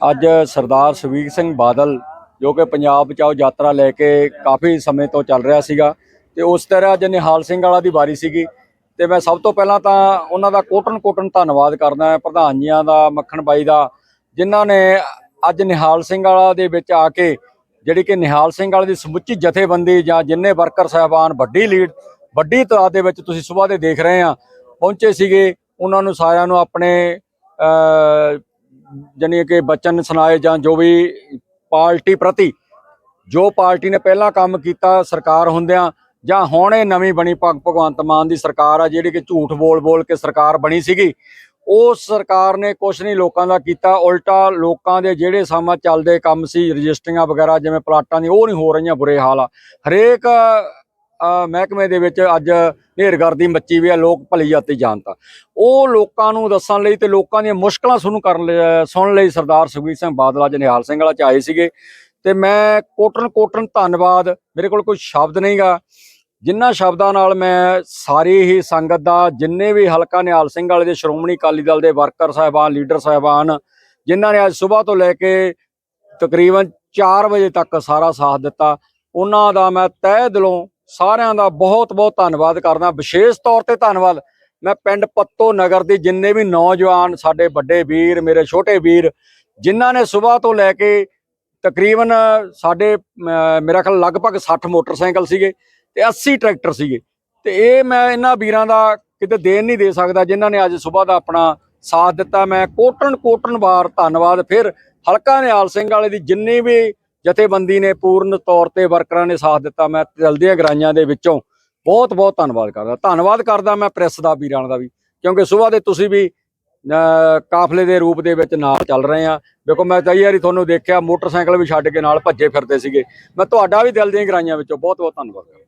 ਅੱਜ ਸਰਦਾਰ ਸੁਖਬੀਰ ਸਿੰਘ ਬਾਦਲ, ਜੋ ਕਿ ਪੰਜਾਬ ਬਚਾਓ ਯਾਤਰਾ ਲੈ ਕੇ ਕਾਫੀ ਸਮੇਂ ਤੋਂ ਚੱਲ ਰਿਹਾ ਸੀਗਾ, ਤੇ ਉਸ ਤਰ੍ਹਾਂ ਅੱਜ ਨਿਹਾਲ ਸਿੰਘ ਵਾਲਾ ਦੀ ਵਾਰੀ ਸੀਗੀ। ਤੇ ਮੈਂ ਸਭ ਤੋਂ ਪਹਿਲਾਂ ਤਾਂ ਉਹਨਾਂ ਦਾ ਕੋਟਨ ਕੋਟਨ ਧੰਨਵਾਦ ਕਰਦਾ ਪ੍ਰਧਾਨ ਜੀਆਂ ਦਾ, ਮੱਖਣ ਬਾਈ ਦਾ, ਜਿਨ੍ਹਾਂ ਨੇ ਅੱਜ ਨਿਹਾਲ ਸਿੰਘ ਵਾਲਾ ਦੇ ਵਿੱਚ ਆ ਕੇ ਜਿਹੜੀ ਕਿ ਨਿਹਾਲ ਸਿੰਘ ਵਾਲੇ ਦੀ ਸਮੁੱਚੀ ਜਥੇਬੰਦੀ ਜਾਂ ਜਿੰਨੇ ਵਰਕਰ ਸਾਹਿਬਾਨ, ਵੱਡੀ ਲੀਡ, ਵੱਡੀ ਤਾਦਾਦ ਦੇ ਵਿੱਚ ਤੁਸੀਂ ਸਵੇਰ ਦੇ ਦੇਖ ਰਹੇ ਆ ਪਹੁੰਚੇ ਸੀਗੇ। ਉਹਨਾਂ ਨੂੰ ਸਾਰਿਆਂ ਨੂੰ ਆਪਣੇ ਅ ਜਾਣੀ ਕਿ ਬਚਨ ਸੁਣਾਏ ਜਾਂ ਜੋ ਵੀ ਪਾਰਟੀ ਪ੍ਰਤੀ, ਜੋ ਪਾਰਟੀ ਨੇ ਪਹਿਲਾਂ ਕੰਮ ਕੀਤਾ ਸਰਕਾਰ ਹੁੰਦਿਆਂ, ਜਾਂ ਹੁਣ ਇਹ ਨਵੀਂ ਬਣੀ ਭਗ- ਭਗਵੰਤ ਮਾਨ ਦੀ ਸਰਕਾਰ ਆ ਜਿਹੜੀ ਕਿ ਝੂਠ ਬੋਲ ਬੋਲ ਕੇ ਸਰਕਾਰ ਬਣੀ ਸੀਗੀ ਉਸ ਸਰਕਾਰ ਨੇ ਕੁਛ ਨਹੀਂ ਲੋਕਾਂ ਦਾ ਕੀਤਾ, ਉਲਟਾ ਲੋਕਾਂ ਦੇ ਜਿਹੜੇ ਸਮਾਂ ਚੱਲਦੇ ਕੰਮ ਸੀ, ਰਜਿਸਟਰੀਆਂ ਵਗੈਰਾ ਜਿਵੇਂ ਪਲਾਟਾਂ ਦੀ, ਉਹ ਨਹੀਂ ਹੋ ਰਹੀਆਂ ਬੁਰੇ ਹਾਲ ਆ। ਹਰੇਕ ਮਹਿਕਮੇ ਦੇ ਵਿੱਚ ਅੱਜ ਨੇਰਗਰਦੀ ਮੱਚੀ ਵੀ ਆ, ਲੋਕ ਭਲੀ ਜਾਤੀ ਜਾਣਤਾ ਉਹ ਲੋਕਾਂ ਨੂੰ ਦੱਸਣ ਲਈ ਤੇ ਲੋਕਾਂ ਦੀਆਂ ਮੁਸ਼ਕਲਾਂ ਸੁਣੂ ਕਰਨ ਲਈ ਸੁਣਨ ਲਈ ਸਰਦਾਰ ਸੁਖਬੀਰ ਸਿੰਘ ਬਾਦਲ ਅੱਜ ਨਿਹਾਲ ਸਿੰਘ ਵਾਲਾ ਚ ਆਏ ਸੀਗੇ। ਤੇ ਮੈਂ ਕੋਟਨ ਕੋਟਨ ਧੰਨਵਾਦ, ਮੇਰੇ ਕੋਲ ਕੋਈ ਸ਼ਬਦ ਨਹੀਂਗਾ ਜਿਨ੍ਹਾਂ ਸ਼ਬਦਾਂ ਨਾਲ ਮੈਂ ਸਾਰੀ ਹੀ ਸੰਗਤ ਦਾ, ਜਿੰਨੇ ਵੀ ਹਲਕਾ ਨਿਹਾਲ ਸਿੰਘ ਵਾਲੇ ਦੇ, ਸ਼੍ਰੋਮਣੀ ਅਕਾਲੀ ਦਲ ਦੇ ਵਰਕਰ ਸਾਹਿਬਾਨ, ਲੀਡਰ ਸਾਹਿਬਾਨ, ਜਿਨ੍ਹਾਂ ਨੇ ਅੱਜ ਸਵੇਰ ਤੋਂ ਲੈ ਕੇ ਤਕਰੀਬਨ 4 ਵਜੇ ਤੱਕ ਸਾਰਾ ਸਾਥ ਦਿੱਤਾ, ਉਹਨਾਂ ਦਾ ਮੈਂ ਤਹਿ ਦਿਲੋਂ ਸਾਰਿਆਂ ਦਾ ਬਹੁਤ ਬਹੁਤ ਧੰਨਵਾਦ ਕਰਦਾ। ਵਿਸ਼ੇਸ਼ ਤੌਰ ਤੇ ਧੰਨਵਾਦ। ਮੈਂ ਪਿੰਡ ਪੱਤੋ ਨਗਰ ਦੇ ਜਿੰਨੇ ਵੀ ਨੌਜਵਾਨ, ਸਾਡੇ ਵੱਡੇ ਵੀਰ, ਮੇਰੇ ਛੋਟੇ ਵੀਰ, ਜਿਨ੍ਹਾਂ ਨੇ ਸਵੇਰ ਤੋਂ ਲੈ ਕੇ ਤਕਰੀਬਨ ਸਾਡੇ ਮੇਰਾ ਖਿਆਲ ਲਗਭਗ 60 ਮੋਟਰਸਾਈਕਲ ਸੀਗੇ ਤੇ 80 ਟਰੈਕਟਰ ਸੀਗੇ। ਤੇ ਇਹ ਮੈਂ ਇਹਨਾਂ ਵੀਰਾਂ ਦਾ ਕਿਤੇ ਦੇਣ ਨਹੀਂ ਦੇ ਸਕਦਾ, ਜਿਨ੍ਹਾਂ ਨੇ ਅੱਜ ਸਵੇਰ ਦਾ ਆਪਣਾ ਸਾਥ ਦਿੱਤਾ। ਮੈਂ ਕੋਟਨ ਕੋਟਨ ਵਾਰ ਧੰਨਵਾਦ। ਫਿਰ ਹਲਕਾ ਨਿਹਾਲ ਸਿੰਘ ਵਾਲੇ ਦੀ ਜਿੰਨੀ ਵੀ ਜਥੇਬੰਦੀ ਨੇ ਪੂਰਨ ਤੌਰ ਤੇ ਵਰਕਰਾਂ ਨੇ ਸਾਥ ਦਿੱਤਾ। ਮੈਂ ਚਲਦੀਆਂ ਗਰਾਈਆਂ ਦੇ ਵਿੱਚੋਂ ਬਹੁਤ ਬਹੁਤ ਧੰਨਵਾਦ ਕਰਦਾ। ਧੰਨਵਾਦ ਕਰਦਾ ਮੈਂ ਪ੍ਰੈਸ ਦਾ ਵੀਰਾਂ ਦਾ ਵੀ। ਕਿਉਂਕਿ ਸਵੇਰ ਦੇ ਤੁਸੀਂ ਵੀ ਅਹ, ਕਾਫਲੇ ਦੇ ਰੂਪ ਦੇ ਵਿੱਚ ਨਾਲ ਚੱਲ ਰਹੇ ਆ। ਦੇਖੋ ਮੈਂ ਕਈ ਵਾਰੀ ਤੁਹਾਨੂੰ ਦੇਖਿਆ ਮੋਟਰਸਾਈਕਲ ਵੀ ਛੱਡ ਕੇ ਨਾਲ ਭੱਜੇ ਫਿਰਦੇ ਸੀਗੇ। ਮੈਂ ਤੁਹਾਡਾ ਵੀ ਦਿਲ ਦੀਆਂ ਗਰਾਈਆਂ ਵਿੱਚੋਂ ਬਹੁਤ ਬਹੁਤ ਧੰਨਵਾਦ ਕਰਦਾ।